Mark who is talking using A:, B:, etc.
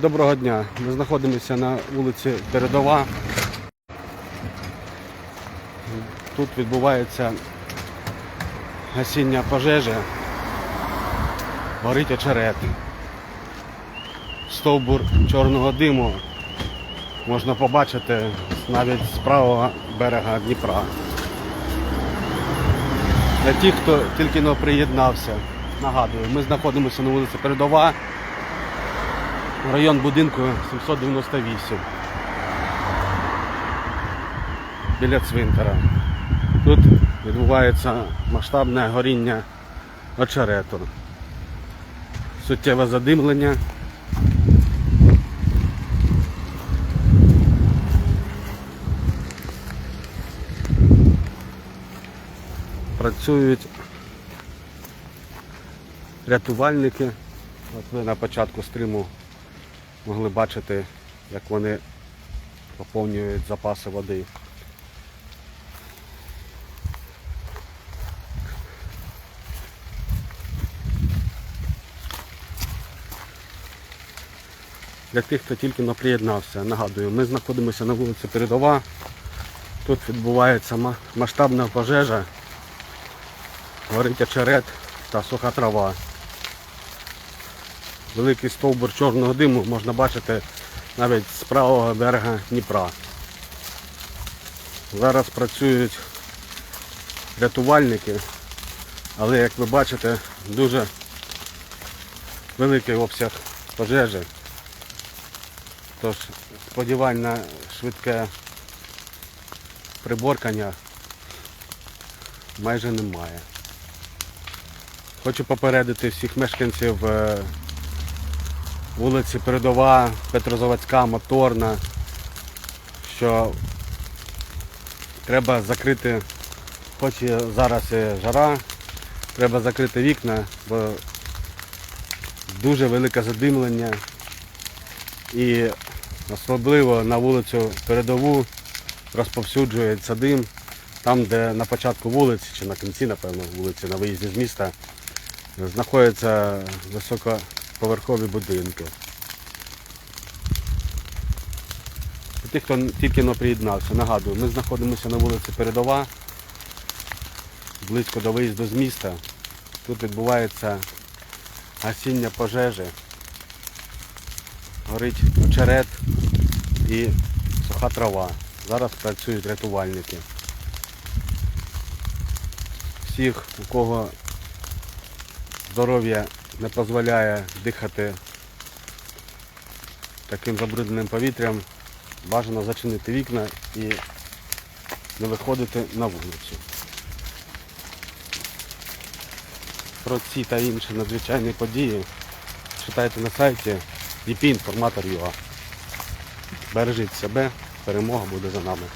A: Доброго дня. Ми знаходимося на вулиці Передова. Тут відбувається гасіння пожежі. Горить очерет. Стовбур чорного диму можна побачити навіть з правого берега Дніпра. Для тих, хто тільки но приєднався, нагадую, ми знаходимося на вулиці Передова, район будинку 798 біля цвинтара. Тут відбувається масштабне горіння очерету. Суттєве задимлення. Працюють рятувальники. От ви на початку стриму могли бачити, як вони поповнюють запаси води. Для тих, хто тільки но приєднався, нагадую, ми знаходимося на вулиці Передова. Тут відбувається масштабна пожежа, горить очерет та суха трава. Великий стовбур чорного диму можна бачити навіть з правого берега Дніпра. Зараз працюють рятувальники, але як ви бачите, дуже великий обсяг пожежі. Тож сподівань на швидке приборкання майже немає. Хочу попередити всіх мешканців е, вулиці Передова, Петрозаводська, Моторна, що треба закрити, хоч і зараз і жара, треба закрити вікна, бо дуже велике задимлення. І особливо на вулицю Передову розповсюджується дим, там, де на початку вулиці, чи на кінці, напевно, вулиці, на виїзді з міста, знаходяться високоповерхові будинки. Для тих, хто тільки но приєднався, нагадую, ми знаходимося на вулиці Передова, близько до виїзду з міста. Тут відбувається гасіння пожежі горить очерет і суха трава. Зараз працюють рятувальники. Всіх, у кого здоров'я не дозволяє дихати таким забрудненим повітрям, бажано зачинити вікна і не виходити на вулицю. Про ці та інші надзвичайні події читайте на сайті dpinformator.ua. Бережіть себе, перемога буде за нами.